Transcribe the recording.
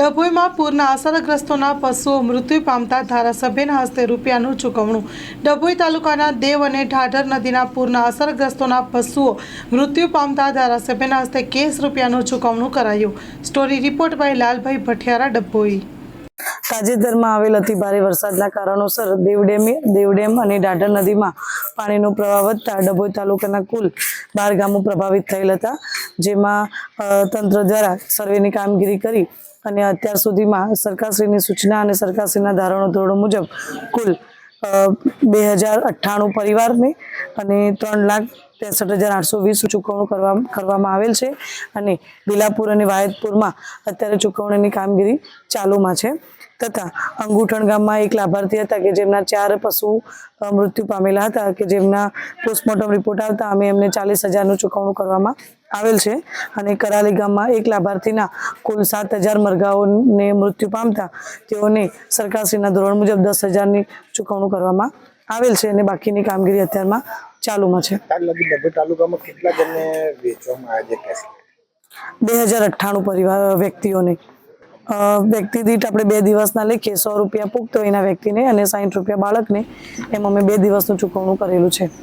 ડભોઈમાં પૂરના અસરગ્રસ્તોના પશુઓ મૃત્યુ પામતા ધારાસભ્યના હસ્તે રૂપિયાનું ચૂકવણું. ડભોઈ તાલુકાના દેવ અને ઢાઢર નદીના પૂરના અસરગ્રસ્તોના પશુઓ મૃત્યુ પામતા ધારાસભ્યના હસ્તે કેસ રૂપિયાનું ચૂકવણું કરાયું. Story report by Lalbhai Bhathiyara Dabhoi. તાજેતરમાં આવેલ અતિ ભારે વરસાદના કારણોસર દેવડેમે, દેવડેમ અને ડાઢર નદીમાં પાણીનો પ્રવાહ વધતા ડભોઈ તાલુકાના કુલ બાર ગામો પ્રભાવિત થયેલ હતા, જેમાં તંત્ર દ્વારા સર્વેની કામગીરી કરી અને અત્યાર સુધીમાં સરકારશ્રીની સૂચના અને સરકારશ્રીના ધારણો ધોરણો મુજબ કુલ બે હજાર અઠ્ઠાણું પરિવારને અને ત્રણ લાખ ત્રેસઠ હજાર આઠસો વીસ ચૂકવણું કરવા કરવામાં આવેલ છે અને બિલાપુર અને વાયદપુરમાં અત્યારે ચૂકવણીની કામગીરી ચાલુમાં છે. તથા અંગુઠણ ગામમાં એક લાભાર્થી હતા કે જેમના ચાર પશુ મૃત્યુ પામેલા હતા કે જેમના પોસ્ટમોર્ટમ રિપોર્ટ આવતા અમે એમને ચાલીસ હજારનું ચૂકવણું કરવામાં આવેલ છે અને કરાલી ગામમાં એક લાભાર્થીના કુલ સાત હજાર મરઘાઓને મૃત્યુ પામતા તેઓને સરકારશ્રીના ધોરણ મુજબ દસ હજારની ચૂકવણું કરવામાં આવેલ છે અને બાકીની કામગીરી અત્યારમાં ચાલુમાં છે. તાર લગી ડભોઈ તાલુકામાં કેટલા જણને વેચવામાં આવે છે બે હજાર અઠ્ઠાણું પરિવાર વ્યક્તિઓને. વ્યક્તિ દીઠ આપણે બે દિવસના લેખે સો રૂપિયા પુખ્ત એના વ્યક્તિને અને સાઠ રૂપિયા બાળકને એમ અમે બે દિવસનું ચૂકવણું કરેલું છે.